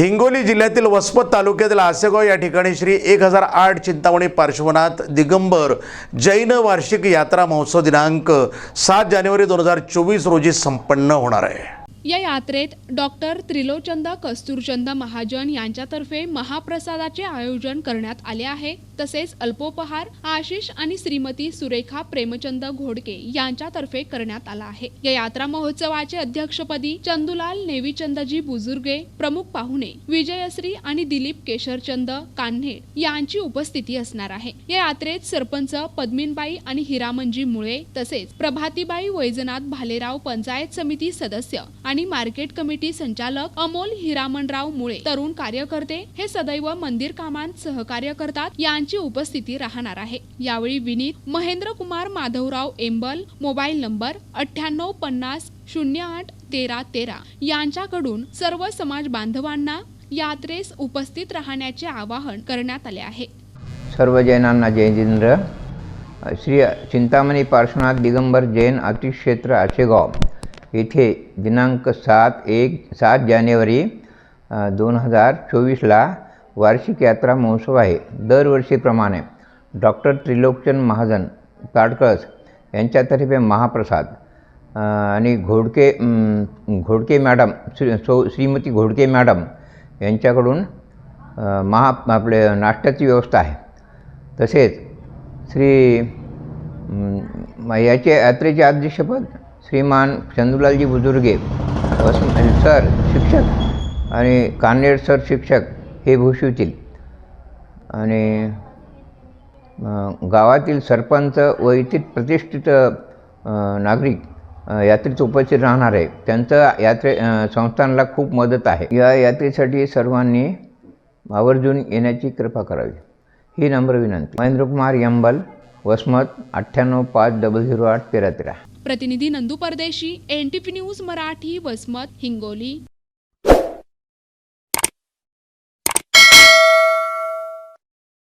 हिंगोली जिल्ह्यातील वसमत तालुक्यातील आसेगाव या ठिकाणी श्री एक हजार आठ चिंतामणी पार्श्वनाथ दिगंबर जैन वार्षिक यात्रा महोत्सव दिनांक सात जानेवारी दोन हजार चोवीस रोजी संपन्न होणार आहे. या यात्रेत डॉक्टर त्रिलोचंद कस्तुरचंद महाजन यांच्यातर्फे महाप्रसादाचे आयोजन करण्यात आले आहे. तसेच अल्पोपहार आशिष आणि श्रीमती सुरेखा प्रेमचंद घोडके यांच्यातर्फे करण्यात आला आहे. या यात्रा महोत्सवाचे अध्यक्षपदी चंदुलाल नेवीचंदजी बुजुर्गे प्रमुख पाहुणे विजयश्री आणि दिलीप केशरचंद कान्हे यांची उपस्थिती असणार आहे. या यात्रेत सरपंच पद्मिनबाई आणि हिरामनजी मुळे तसेच प्रभातीबाई वैजनाथ भालेराव पंचायत समिती सदस्य आणि मार्केट कमिटी संचालक अमोल हिरामनराव मुळे. तरुण कार्यकर्ते हे सदैव मंदिर कामांत सहकार्य करतात यांची उपस्थिती राहणार आहे. यावेळी विनीत महेंद्र कुमार माधवराव एंबल मोबाईल नंबर अठ्ठ्याण्णव पन्नास शून्य आठ तेरा तेरा. यांच्याकडून सर्व समाज बांधवांना यात्रेस उपस्थित राहण्याचे आवाहन करण्यात आले आहे. सर्व जैनांना जयजिंद्र श्री चिंतामणी पार्श्वनाथ दिगंबर जैन अतिक्षेत्र आशेगाव येथे दिनांक सात एक सात जानेवारी दोन हजार चोवीसला वार्षिक यात्रा महोत्सव आहे. दरवर्षीप्रमाणे डॉक्टर त्रिलोकचंद महाजन ताडकळस यांच्यातर्फे महाप्रसाद आणि घोडके घोडके मॅडम श्री सौ श्रीमती घोडके मॅडम यांच्याकडून महा आपले नाश्त्याची व्यवस्था आहे. तसेच श्री याचे यात्रेचे अध्यक्षपद श्रीमान चंदुलालजी बुजुर्गे सर शिक्षक आणि कान्हेड सर शिक्षक हे भूषवतील. आणि गावातील सरपंच व इतर प्रतिष्ठित नागरिक यात्रेत उपस्थित राहणार आहे. त्यांचं यात्रे अ, संस्थानला खूप मदत आहे. या यात्रेसाठी सर्वांनी आवर्जून येण्याची कृपा करावी. ही नम्र विनंती. महेंद्रकुमार यंबल वसमत अठ्ठ्याण्णव पाच डबल झिरो आठ तेरा तेरा प्रतिनिधी नंदू परदेशी एनटीपी न्यूज मराठी वसमत हिंगोली.